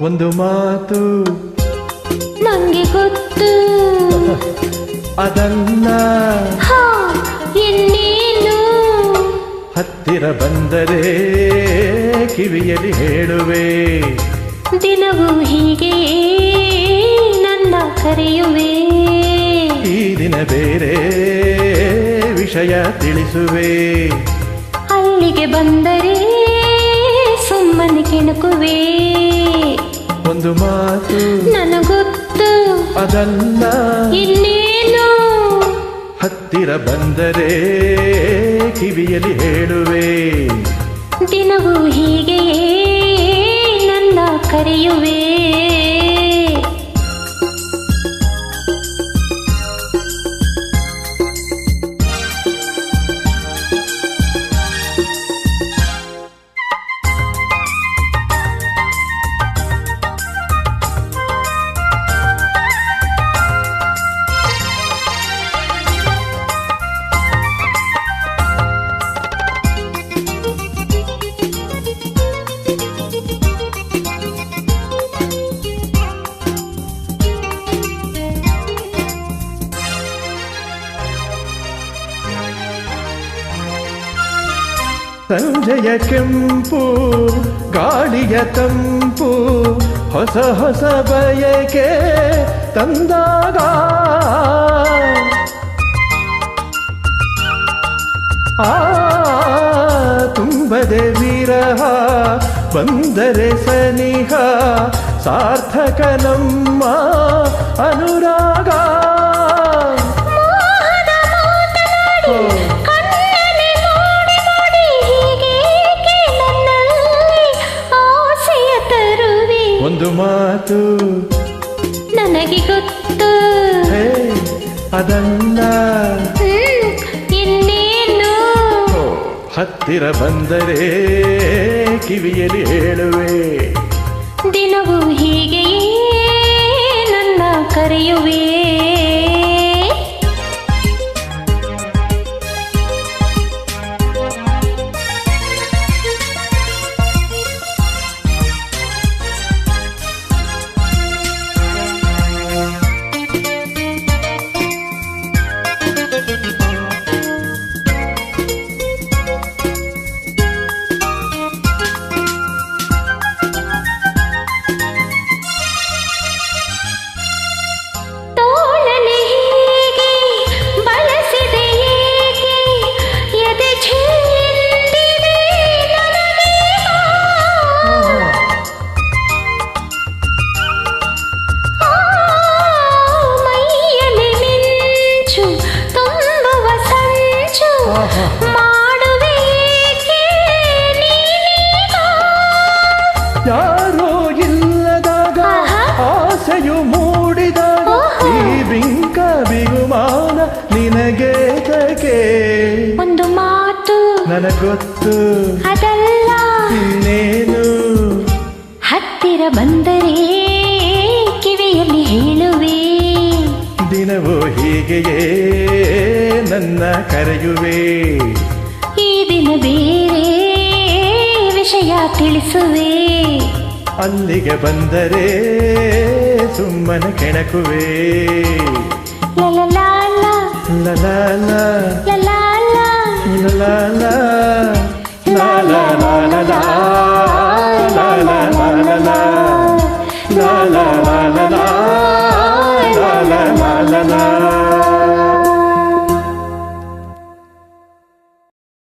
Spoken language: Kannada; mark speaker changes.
Speaker 1: ಒಂದು ಮಾತು.
Speaker 2: ನಂಗೆ ಗೊತ್ತು.
Speaker 1: ಅದನ್ನ
Speaker 2: ಹಾ ಇನ್ನೇನು?
Speaker 1: ಹತ್ತಿರ ಬಂದರೆ ಕಿವಿಯಲ್ಲಿ ಹೇಳುವೆ.
Speaker 2: ದಿನವೂ ಹೀಗೆ ನನ್ನ ಕರೆಯುವೆ.
Speaker 1: ಈ ದಿನ ಬೇರೆ ವಿಷಯ ತಿಳಿಸುವೆ.
Speaker 2: ಅಲ್ಲಿಗೆ ಬಂದರೆ ಸುಮ್ಮನೆ ಕೆಣಕುವೆ.
Speaker 1: ಒಂದು ಮಾತು.
Speaker 2: ನನಗೊತ್ತು.
Speaker 1: ಅದಲ್ಲ
Speaker 2: ಇನ್ನೇನು?
Speaker 1: ಹತ್ತಿರ ಬಂದರೆ ಕಿವಿಯಲ್ಲಿ ಹೇಳುವೆ.
Speaker 2: ದಿನವೂ ಹೀಗೆಯೇ. ನನ್ನ ಕರೆಯುವೆ
Speaker 1: ಸಂಜೆಯ ಕೆಂಪು, ಗಾಳಿಯ ತಂಪು, ಹೊಸ ಹೊಸ ಬಯಕೆ ತಂದಾಗ. ಆ, ತುಂಬದೆ ವಿರಹ ಬಂದರೆ ಸನಿಹ, ಸಾರ್ಥಕ ನಮ್ಮ ಅನುರಾಗ. ಮಾತು.
Speaker 2: ನನಗೆ ಗೊತ್ತು.
Speaker 1: ಅದನ್ನ.
Speaker 2: ಇನ್ನೇನು?
Speaker 1: ಹತ್ತಿರ ಬಂದರೆ ಕಿವಿಯಲ್ಲಿ ಹೇಳುವೆ.
Speaker 2: ದಿನವೂ ಹೀಗೆಯೇ ನನ್ನ ಕರೆಯುವೆ.
Speaker 1: ಯಾರೋ ಇಲ್ಲದಾಗ. ಆಸೆಯು ಮೂಡಿದಾಗ. ಈ ಬಿಂಕ ಬಿಗುಮಾನ ನಿನಗೆ ತಕೆ.
Speaker 2: ಒಂದು ಮಾತು.
Speaker 1: ನನಗೊತ್ತು.
Speaker 2: ಅದಲ್ಲ.
Speaker 1: ಇನ್ನೇನು?
Speaker 2: ಹತ್ತಿರ ಬಂದರೆ ಕಿವಿಯಲ್ಲಿ ಹೇಳುವೆ.
Speaker 1: ದಿನವೂ ಹೀಗೆಯೇ. ನನ್ನ ಕರೆಯುವೆ
Speaker 2: ಈ ದಿನ ಬೇರೆ ವಿಷಯ ತಿಳಿಸುವೆ
Speaker 1: ಅಲ್ಲಿಗೆ ಬಂದರೆ ಸುಮ್ಮನ ಕೆಣಕುವೆ
Speaker 2: la la
Speaker 1: la
Speaker 2: la la